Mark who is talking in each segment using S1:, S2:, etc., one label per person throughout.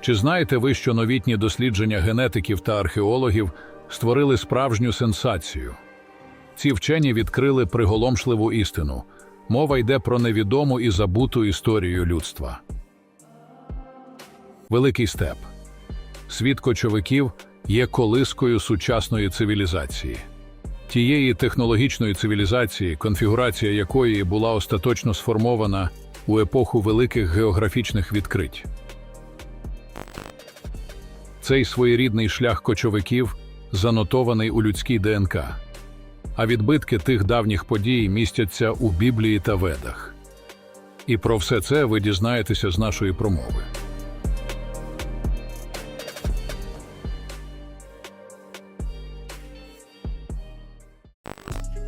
S1: Чи знаєте ви, що новітні дослідження генетиків та археологів створили справжню сенсацію? Ці вчені відкрили приголомшливу істину. Мова йде про невідому і забуту історію людства. Великий степ. Світ кочовиків є колискою сучасної цивілізації. Тієї технологічної цивілізації, конфігурація якої була остаточно сформована у епоху великих географічних відкрить. Цей своєрідний шлях кочовиків занотований у людській ДНК, а відбитки тих давніх подій містяться у Біблії та Ведах. І про все це ви дізнаєтеся з нашої промови.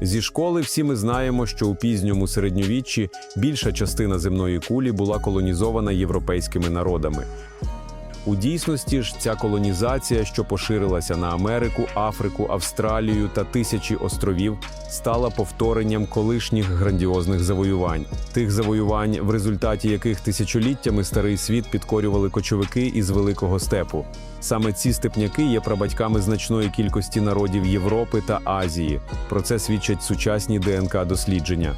S2: Зі школи всі ми знаємо, що у пізньому середньовіччі більша частина земної кулі була колонізована європейськими народами. У дійсності ж ця колонізація, що поширилася на Америку, Африку, Австралію та тисячі островів, стала повторенням колишніх грандіозних завоювань, тих завоювань, в результаті яких тисячоліттями старий світ підкорювали кочовики із великого степу. Саме ці степняки є прабатьками значної кількості народів Європи та Азії. Про це свідчать сучасні ДНК дослідження.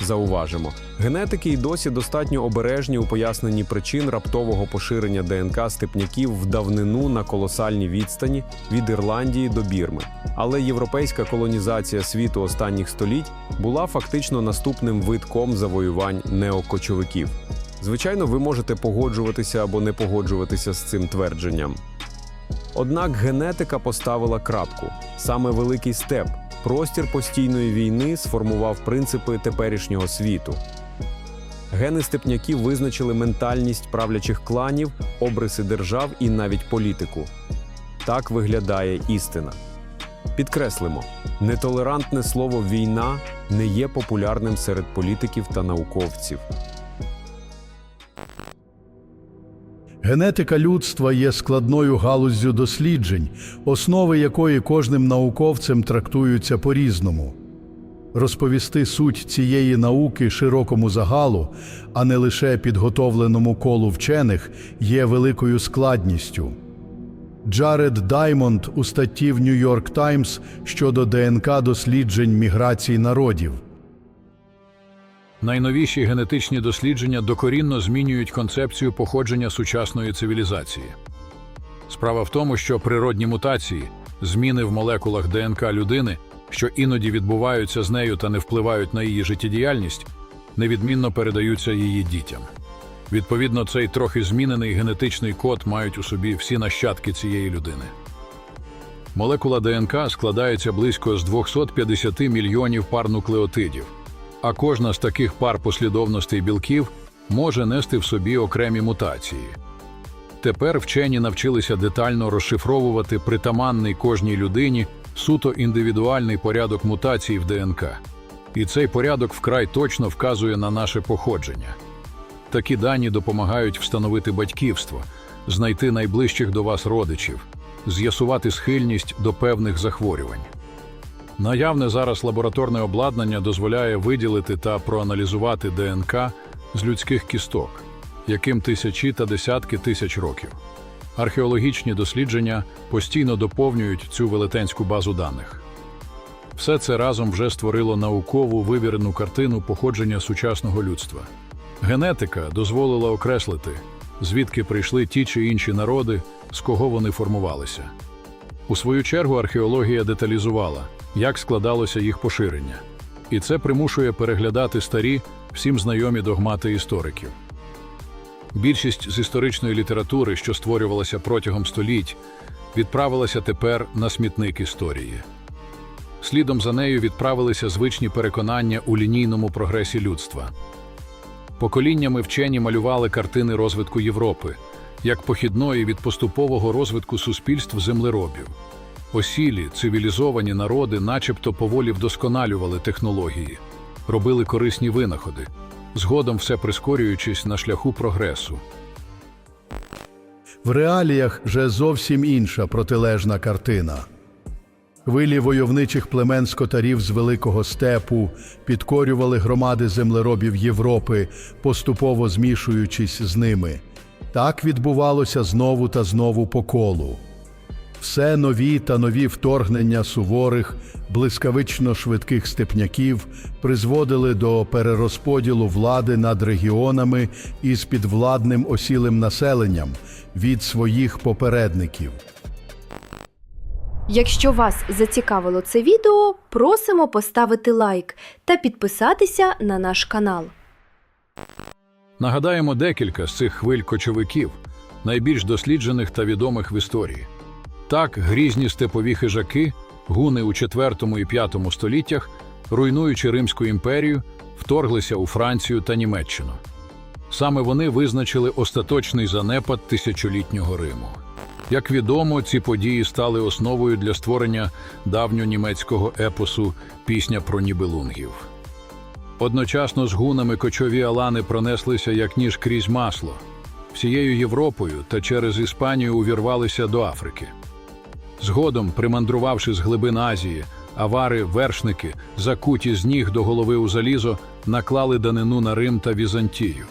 S2: Зауважимо, генетики й досі достатньо обережні у поясненні причин раптового поширення ДНК степняків в давнину на колосальній відстані від Ірландії до Бірми. Але європейська колонізація світу останніх століть була фактично наступним витком завоювань неокочовиків. Звичайно, ви можете погоджуватися або не погоджуватися з цим твердженням. Однак генетика поставила крапку саме великий степ, простір постійної війни сформував принципи теперішнього світу. Гени степняків визначили ментальність правлячих кланів, обриси держав і навіть політику. Так виглядає істина. Підкреслимо, нетолерантне слово війна не є популярним серед політиків та науковців.
S3: Генетика людства є складною галуздю досліджень, основи якої кожним науковцем трактуються по-різному. Розповісти суть цієї науки широкому загалу, а не лише підготовленому колу вчених, є великою складністю. Джаред Даймонд у статті в New York Times щодо ДНК досліджень міграцій народів.
S1: Найновіші генетичні дослідження докорінно змінюють концепцію походження сучасної цивілізації. Справа в тому, що природні мутації, зміни в молекулах ДНК людини, що іноді відбуваються з нею та не впливають на її життєдіяльність, невідмінно передаються її дітям. Відповідно, цей трохи змінений генетичний код мають у собі всі нащадки цієї людини. Молекула ДНК складається близько з 250 мільйонів пар нуклеотидів, а кожна з таких пар послідовностей білків може нести в собі окремі мутації. Тепер вчені навчилися детально розшифровувати притаманний кожній людині суто індивідуальний порядок мутацій в ДНК. І цей порядок вкрай точно вказує на наше походження. Такі дані допомагають встановити батьківство, знайти найближчих до вас родичів, з'ясувати схильність до певних захворювань. Наявне зараз лабораторне обладнання дозволяє виділити та проаналізувати ДНК з людських кісток, яким тисячі та десятки тисяч років. Археологічні дослідження постійно доповнюють цю велетенську базу даних. Все це разом вже створило наукову вивірену картину походження сучасного людства. Генетика дозволила окреслити, звідки прийшли ті чи інші народи, з кого вони формувалися. У свою чергу археологія деталізувала, як складалося їх поширення, і це примушує переглядати старі, всім знайомі догмати істориків. Більшість з історичної літератури, що створювалася протягом століть, відправилася тепер на смітник історії. Слідом за нею відправилися звичні переконання у лінійному прогресі людства. Поколіннями вчені малювали картини розвитку Європи, як похідної від поступового розвитку суспільств землеробів. Осілі, цивілізовані народи начебто поволі вдосконалювали технології, робили корисні винаходи, згодом все прискорюючись на шляху прогресу.
S3: В реаліях же зовсім інша протилежна картина. Хвилі войовничих племен скотарів з Великого степу підкорювали громади землеробів Європи, поступово змішуючись з ними. Так відбувалося знову та знову по колу. Все нові та нові вторгнення суворих, блискавично швидких степняків призводили до перерозподілу влади над регіонами із підвладним осілим населенням від своїх попередників.
S4: Якщо вас зацікавило це відео, просимо поставити лайк та підписатися на наш канал.
S1: Нагадаємо декілька з цих хвиль кочовиків, найбільш досліджених та відомих в історії. Так, грізні степові хижаки, гуни у IV і V століттях, руйнуючи Римську імперію, вторглися у Францію та Німеччину. Саме вони визначили остаточний занепад тисячолітнього Риму. Як відомо, ці події стали основою для створення давньонімецького епосу Пісня про нібелунгів. Одночасно з гунами кочові алани пронеслися як ніж крізь масло. Всією Європою та через Іспанію увірвалися до Африки. Згодом, примандрувавши з глибин Азії, авари, вершники, закуті з ніг до голови у залізо, наклали данину на Рим та Візантію.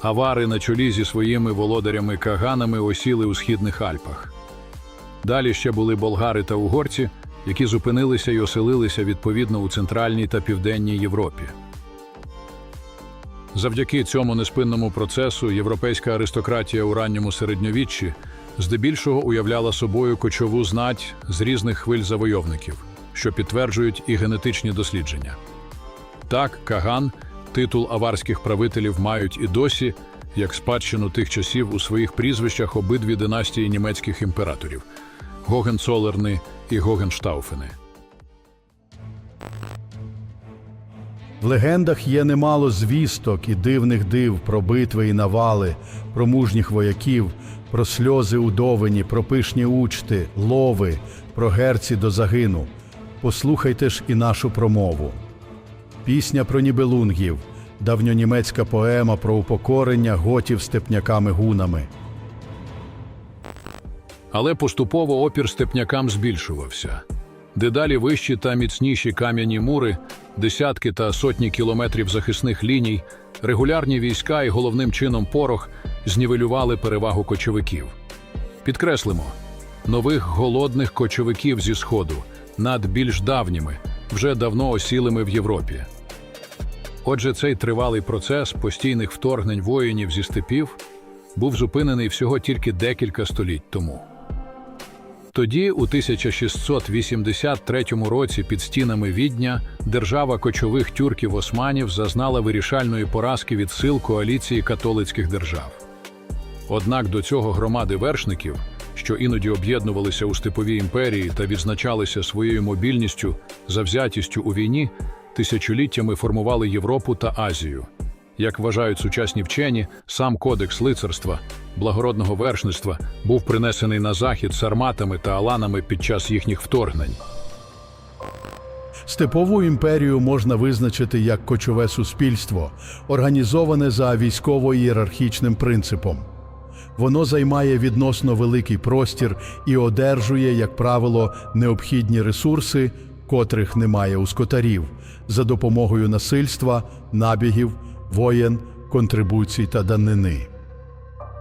S1: Авари на чолі зі своїми володарями-каганами осіли у східних Альпах. Далі ще були болгари та угорці, які зупинилися і оселилися відповідно у Центральній та Південній Європі. Завдяки цьому неспинному процесу європейська аристократія у ранньому середньовіччі здебільшого уявляла собою кочову знать з різних хвиль завойовників, що підтверджують і генетичні дослідження. Так, Каган, титул аварських правителів мають і досі, як спадщину тих часів у своїх прізвищах обидві династії німецьких імператорів Гогенцолерни і Гогенштауфени.
S3: В легендах є немало звісток і дивних див про битви і навали, про мужніх вояків, про сльози удовині, про пишні учти, лови, про герці до загину. Послухайте ж і нашу промову. Пісня про нібелунгів, давньонімецька поема про упокорення готів степняками-гунами.
S1: Але поступово опір степнякам збільшувався. Дедалі вищі та міцніші кам'яні мури, десятки та сотні кілометрів захисних ліній, регулярні війська і головним чином порох знівелювали перевагу кочовиків. Підкреслимо, нових голодних кочовиків зі Сходу над більш давніми, вже давно осілими в Європі. Отже, цей тривалий процес постійних вторгнень воїнів зі степів був зупинений всього тільки декілька століть тому. Тоді, у 1683 році, під стінами Відня, держава кочових тюрків-османів зазнала вирішальної поразки від сил коаліції католицьких держав. Однак до цього громади вершників, що іноді об'єднувалися у степовій імперії та відзначалися своєю мобільністю, завзятістю у війні, тисячоліттями формували Європу та Азію. Як вважають сучасні вчені, сам кодекс лицарства, благородного вершництва, був принесений на захід сарматами та аланами під час їхніх вторгнень.
S3: Степову імперію можна визначити як кочове суспільство, організоване за військово-ієрархічним принципом. Воно займає відносно великий простір і одержує, як правило, необхідні ресурси, котрих немає у скотарів, за допомогою насильства, набігів, воєн, контрибуцій та данини.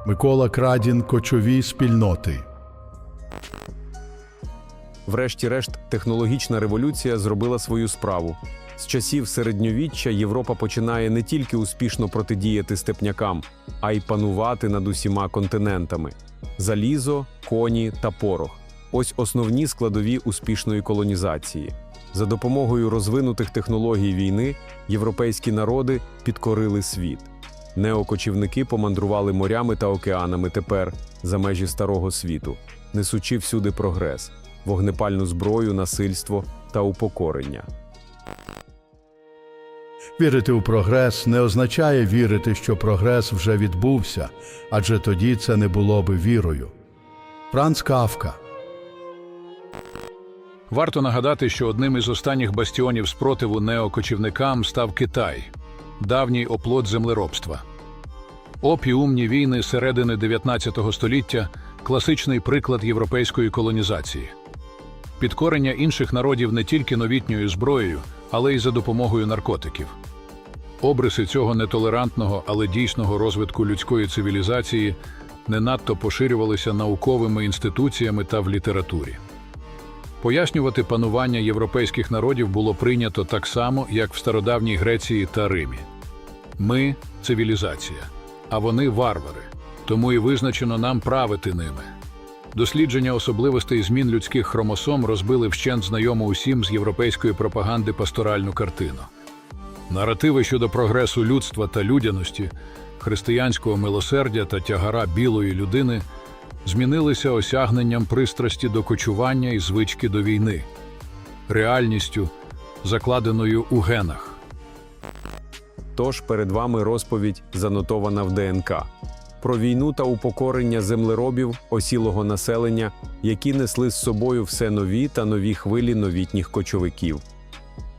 S3: Микола Крадін Кочові спільноти.
S2: Врешті-решт, технологічна революція зробила свою справу. З часів середньовіччя Європа починає не тільки успішно протидіяти степнякам, а й панувати над усіма континентами: залізо, коні та порох. Ось основні складові успішної колонізації. За допомогою розвинутих технологій війни європейські народи підкорили світ. Неокочівники помандрували морями та океанами тепер за межі старого світу, несучи всюди прогрес, вогнепальну зброю, насильство та упокорення.
S3: Вірити у прогрес не означає вірити, що прогрес вже відбувся, адже тоді це не було би вірою. Франц Кафка
S1: Варто нагадати, що одним із останніх бастіонів спротиву неокочівникам став Китай, давній оплот землеробства. Опіумні війни середини 19 століття класичний приклад європейської колонізації. Підкорення інших народів не тільки новітньою зброєю, але й за допомогою наркотиків. Обриси цього нетолерантного, але дійсного розвитку людської цивілізації не надто поширювалися науковими інституціями та в літературі. Пояснювати панування європейських народів було прийнято так само, як в стародавній Греції та Римі. Ми цивілізація, а вони варвари, тому і визначено нам правити ними. Дослідження особливостей змін людських хромосом розбили вщент знайому усім з європейської пропаганди пасторальну картину. Наративи щодо прогресу людства та людяності, християнського милосердя та тягара білої людини змінилися осягненням пристрасті до кочування і звички до війни, реальністю, закладеною у генах.
S2: Тож перед вами розповідь, занотована в ДНК, про війну та упокорення землеробів, осілого населення, які несли з собою все нові та нові хвилі новітніх кочовиків.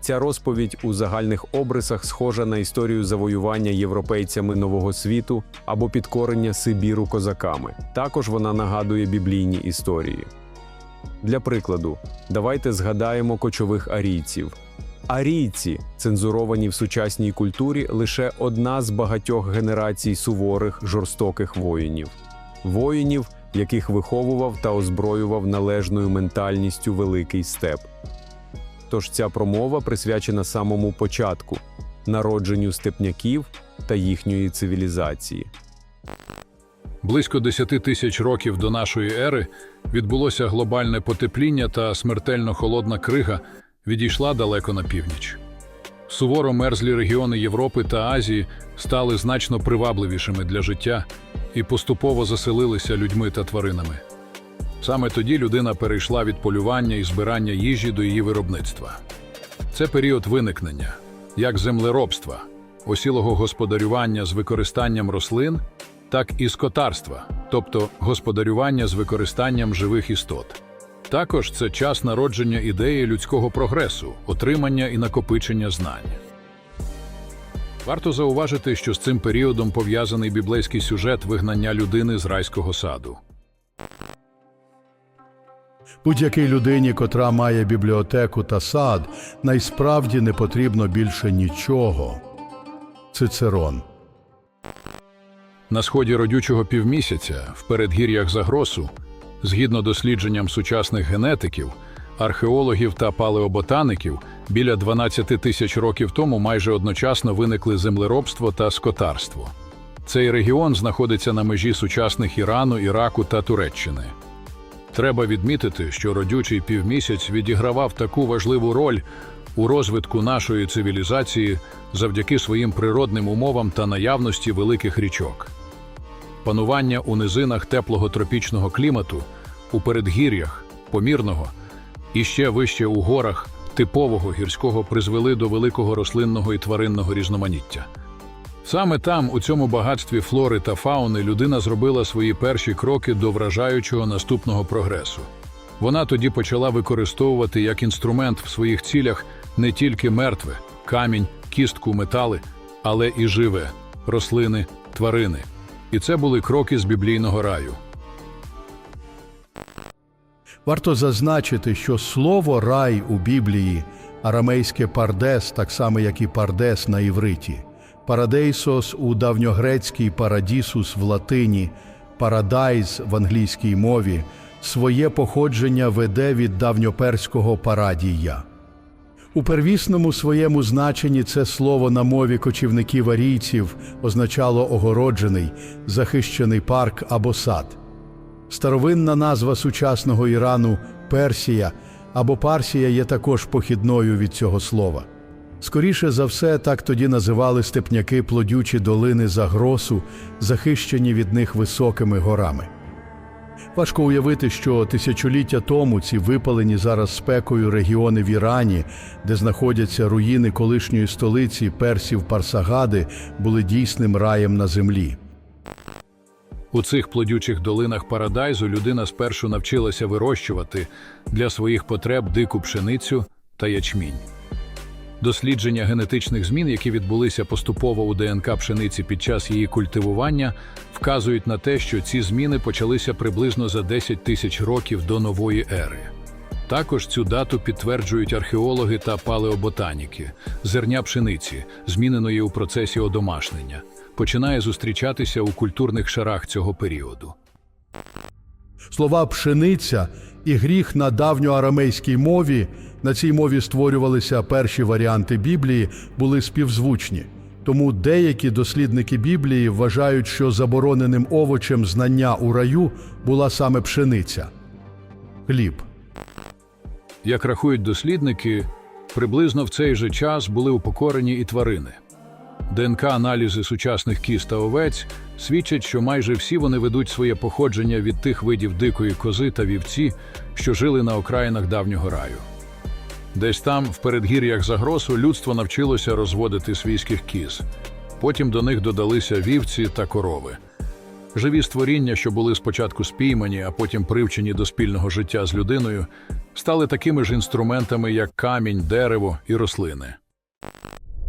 S2: Ця розповідь у загальних обрисах схожа на історію завоювання європейцями нового світу або підкорення Сибіру козаками. Також вона нагадує біблійні історії. Для прикладу, давайте згадаємо кочових арійців. Арійці, цензуровані в сучасній культурі, лише одна з багатьох генерацій суворих жорстоких воїнів, воїнів, яких виховував та озброював належною ментальністю великий степ. Тож ця промова присвячена самому початку народженню степняків та їхньої цивілізації.
S1: Близько 10 тисяч років до нашої ери відбулося глобальне потепління та смертельно холодна крига відійшла далеко на північ. Суворо мерзлі регіони Європи та Азії стали значно привабливішими для життя і поступово заселилися людьми та тваринами. Саме тоді людина перейшла від полювання і збирання їжі до її виробництва. Це період виникнення, як землеробства, осілого господарювання з використанням рослин, так і скотарства, тобто господарювання з використанням живих істот. Також це час народження ідеї людського прогресу, отримання і накопичення знань. Варто зауважити, що з цим періодом пов'язаний біблейський сюжет вигнання людини з райського саду.
S3: Будь-якій людині, котра має бібліотеку та сад, найсправді не потрібно більше нічого. Цицерон.
S1: На сході родючого півмісяця, в передгір'ях Загросу, згідно дослідженням сучасних генетиків, археологів та палеоботаників, біля 12 тисяч років тому майже одночасно виникли землеробство та скотарство. Цей регіон знаходиться на межі сучасних Ірану, Іраку та Туреччини. Треба відмітити, що родючий півмісяць відігравав таку важливу роль у розвитку нашої цивілізації завдяки своїм природним умовам та наявності великих річок. Панування у низинах теплого тропічного клімату, у передгір'ях, помірного і ще вище у горах типового гірського призвели до великого рослинного і тваринного різноманіття. Саме там, у цьому багатстві флори та фауни, людина зробила свої перші кроки до вражаючого наступного прогресу. Вона тоді почала використовувати як інструмент в своїх цілях не тільки мертве, камінь, кістку, метали, але і живе рослини, тварини. І це були кроки з біблійного раю.
S3: Варто зазначити, що слово рай у Біблії арамейське пардес, так само як і пардес на івриті, парадейсос у давньогрецькій парадісус в латині, парадайз в англійській мові, своє походження веде від давньоперського парадія. У первісному своєму значенні це слово на мові кочівників арійців означало огороджений, захищений парк або сад. Старовинна назва сучасного Ірану Персія або Парсія є також похідною від цього слова. Скоріше за все, так тоді називали степняки плодючі долини Загросу, захищені від них високими горами. Важко уявити, що тисячоліття тому ці випалені зараз спекою регіони в Ірані, де знаходяться руїни колишньої столиці персів Парсагади, були дійсним раєм на землі.
S1: У цих плодючих долинах Парадайзу людина спершу навчилася вирощувати для своїх потреб дику пшеницю та ячмінь. Дослідження генетичних змін, які відбулися поступово у ДНК пшениці під час її культивування, вказують на те, що ці зміни почалися приблизно за 10 тисяч років до нової ери. Також цю дату підтверджують археологи та палеоботаніки. Зерня пшениці, зміненої у процесі одомашнення, починає зустрічатися у культурних шарах цього періоду.
S3: Слова пшениця і гріх на давньоарамейській мові, на цій мові створювалися перші варіанти Біблії, були співзвучні. Тому деякі дослідники Біблії вважають, що забороненим овочем знання у раю була саме пшениця. Хліб.
S1: Як рахують дослідники, приблизно в цей же час були упокорені і тварини. ДНК-аналізи сучасних кіз та овець свідчать, що майже всі вони ведуть своє походження від тих видів дикої кози та вівці, що жили на окраїнах давнього раю. Десь там, в передгір'ях загросу, людство навчилося розводити свійських кіз. Потім до них додалися вівці та корови. Живі створіння, що були спочатку спіймані, а потім привчені до спільного життя з людиною, стали такими ж інструментами, як камінь, дерево і рослини.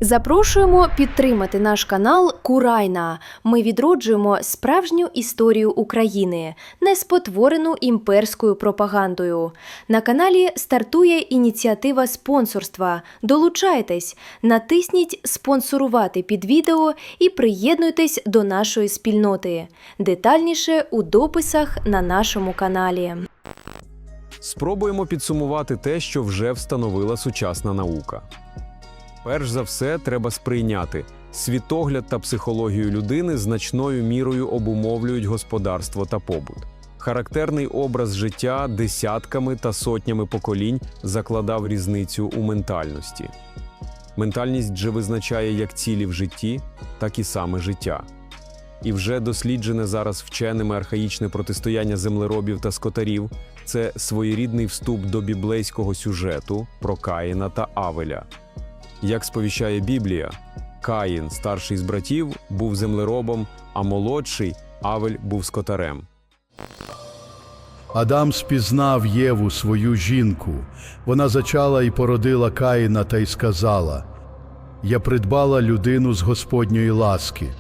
S4: Запрошуємо підтримати наш канал Курайна. Ми відроджуємо справжню історію України, не спотворену імперською пропагандою. На каналі стартує ініціатива спонсорства. Долучайтесь, натисніть спонсорувати під відео і приєднуйтесь до нашої спільноти. Детальніше у дописах на нашому каналі.
S2: Спробуємо підсумувати те, що вже встановила сучасна наука. Перш за все, треба сприйняти світогляд та психологію людини значною мірою обумовлюють господарство та побут. Характерний образ життя десятками та сотнями поколінь закладав різницю у ментальності. Ментальність же визначає як цілі в житті, так і саме життя. І вже досліджене зараз вченими архаїчне протистояння землеробів та скотарів це своєрідний вступ до біблейського сюжету про Каїна та Авеля. Як сповіщає Біблія, Каїн, старший з братів, був землеробом, а молодший Авель був скотарем.
S3: Адам спізнав Єву, свою жінку. Вона зачала і породила Каїна та й сказала: Я придбала людину з Господньої ласки.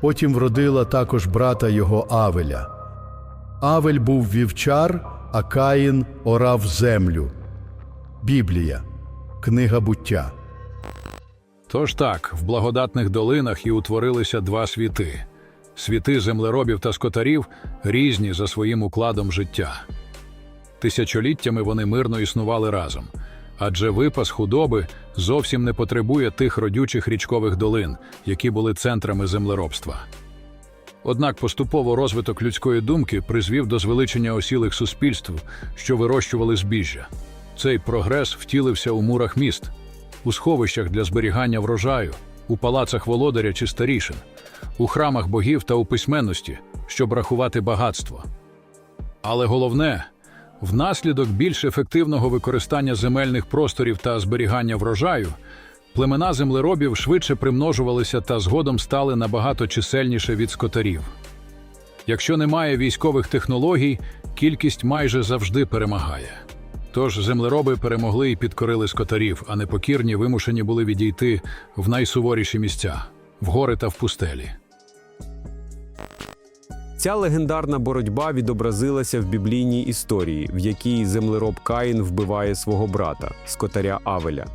S3: Потім вродила також брата його Авеля. Авель був вівчар, а Каїн орав землю. Біблія, книга буття.
S1: Тож так, в благодатних долинах і утворилися два світи. Світи землеробів та скотарів різні за своїм укладом життя. Тисячоліттями вони мирно існували разом, адже випас худоби зовсім не потребує тих родючих річкових долин, які були центрами землеробства. Однак поступово розвиток людської думки призвів до звеличення осілих суспільств, що вирощували збіжжя. Цей прогрес втілився у мурах міст, у сховищах для зберігання врожаю, у палацах володаря чи старішин, у храмах богів та у письменності, щоб рахувати багатство. Але головне, внаслідок більш ефективного використання земельних просторів та зберігання врожаю, племена землеробів швидше примножувалися та згодом стали набагато чисельніше від скотарів. Якщо немає військових технологій, кількість майже завжди перемагає. Тож землероби перемогли і підкорили скотарів, а непокірні вимушені були відійти в найсуворіші місця в гори та в пустелі.
S2: Ця легендарна боротьба відобразилася в біблійній історії, в якій землероб Каїн вбиває свого брата, скотаря Авеля.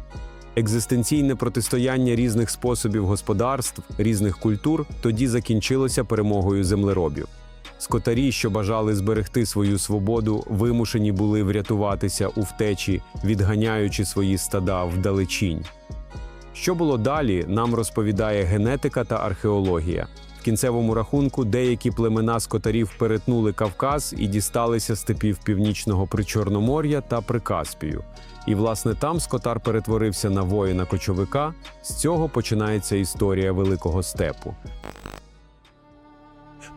S2: Екзистенційне протистояння різних способів господарств, різних культур тоді закінчилося перемогою землеробів. Скотарі, що бажали зберегти свою свободу, вимушені були врятуватися у втечі, відганяючи свої стада вдалечінь. Що було далі, нам розповідає генетика та археологія. В кінцевому рахунку деякі племена скотарів перетнули Кавказ і дісталися степів північного Причорномор'я та Прикаспію. І, власне, там скотар перетворився на воїна-кочовика. З цього починається історія Великого степу.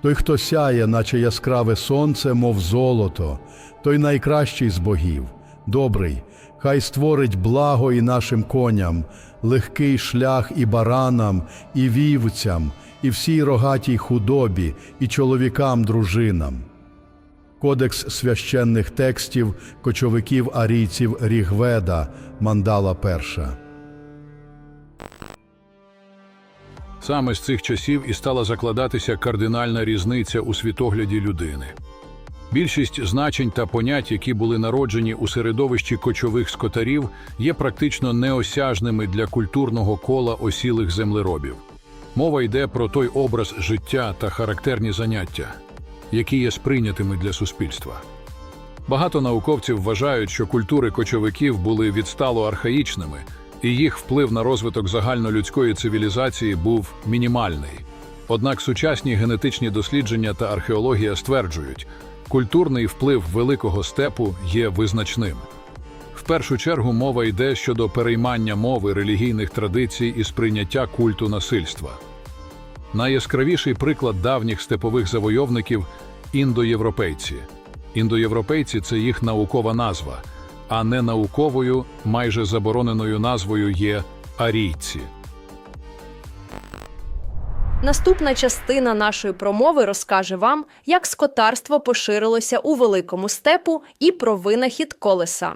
S3: Той, хто сяє, наче яскраве сонце, мов золото, той найкращий з богів, добрий, хай створить благо і нашим коням, легкий шлях і баранам, і вівцям, і всій рогатій худобі, і чоловікам дружинам. Кодекс священних текстів кочовиків арійців Рігведа, мандала перша.
S1: Саме з цих часів і стала закладатися кардинальна різниця у світогляді людини. Більшість значень та понять, які були народжені у середовищі кочових скотарів, є практично неосяжними для культурного кола осілих землеробів. Мова йде про той образ життя та характерні заняття, які є сприйнятими для суспільства. Багато науковців вважають, що культури кочовиків були відстало архаїчними, і їх вплив на розвиток загальнолюдської цивілізації був мінімальний. Однак сучасні генетичні дослідження та археологія стверджують, культурний вплив великого степу є визначним. В першу чергу мова йде щодо переймання мови релігійних традицій і сприйняття культу насильства. Найяскравіший приклад давніх степових завойовників індоєвропейці. Індоєвропейці це їх наукова назва, а не науковою, майже забороненою назвою є арійці.
S4: Наступна частина нашої промови розкаже вам, як скотарство поширилося у великому степу і про винахід колеса.